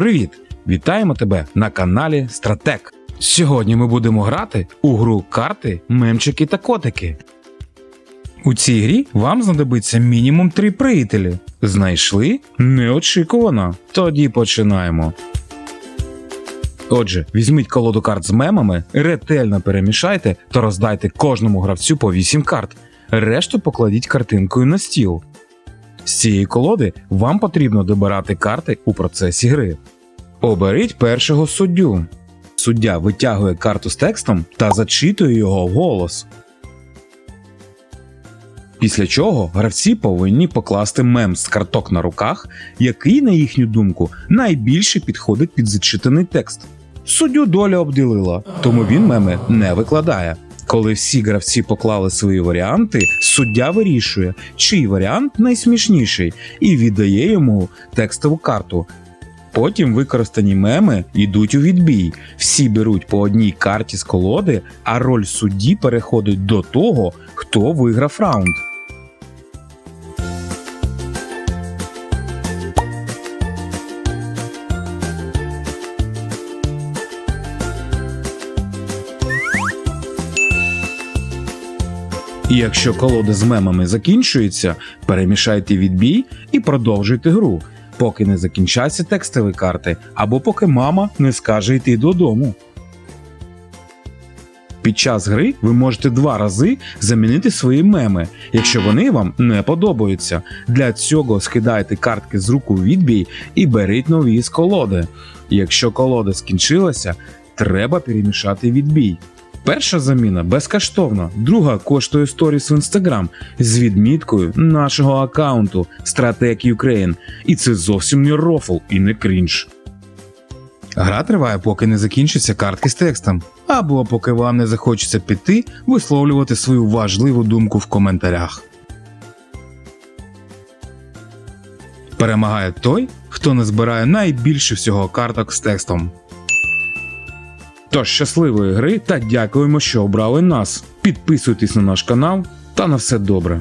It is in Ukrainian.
Привіт! Вітаємо тебе на каналі Стратек. Сьогодні ми будемо грати у гру карти, мемчики та котики. У цій грі вам знадобиться мінімум три приятелі. Знайшли? Неочікувано. Тоді починаємо. Отже, візьміть колоду карт з мемами, ретельно перемішайте та роздайте кожному гравцю по 8 карт. Решту покладіть картинкою на стіл. З цієї колоди вам потрібно добирати карти у процесі гри. Оберіть першого суддю. Суддя витягує карту з текстом та зачитує його вголос. Після чого гравці повинні покласти мем з карток на руках, який, на їхню думку, найбільше підходить під зачитаний текст. Суддю доля обділила, тому він меми не викладає. Коли всі гравці поклали свої варіанти, суддя вирішує, чий варіант найсмішніший, і віддає йому текстову карту. Потім використані меми йдуть у відбій. Всі беруть по одній карті з колоди, а роль судді переходить до того, хто виграв раунд. І якщо колода з мемами закінчується, перемішайте відбій і продовжуйте гру, поки не закінчаться текстові карти, або поки мама не скаже йти додому. Під час гри ви можете два рази замінити свої меми, якщо вони вам не подобаються. Для цього скидайте картки з рук у відбій і беріть нові з колоди. Якщо колода скінчилася, треба перемішати відбій. Перша заміна безкоштовна, друга коштує сторіс в інстаграм з відміткою нашого аккаунту Strateg Ukraine. І це зовсім не рофл і не крінж. Гра триває, поки не закінчаться картки з текстом, або поки вам не захочеться піти висловлювати свою важливу думку в коментарях. Перемагає той, хто не збирає найбільше всього карток з текстом. Тож щасливої гри та дякуємо, що обрали нас. Підписуйтесь на наш канал та на все добре.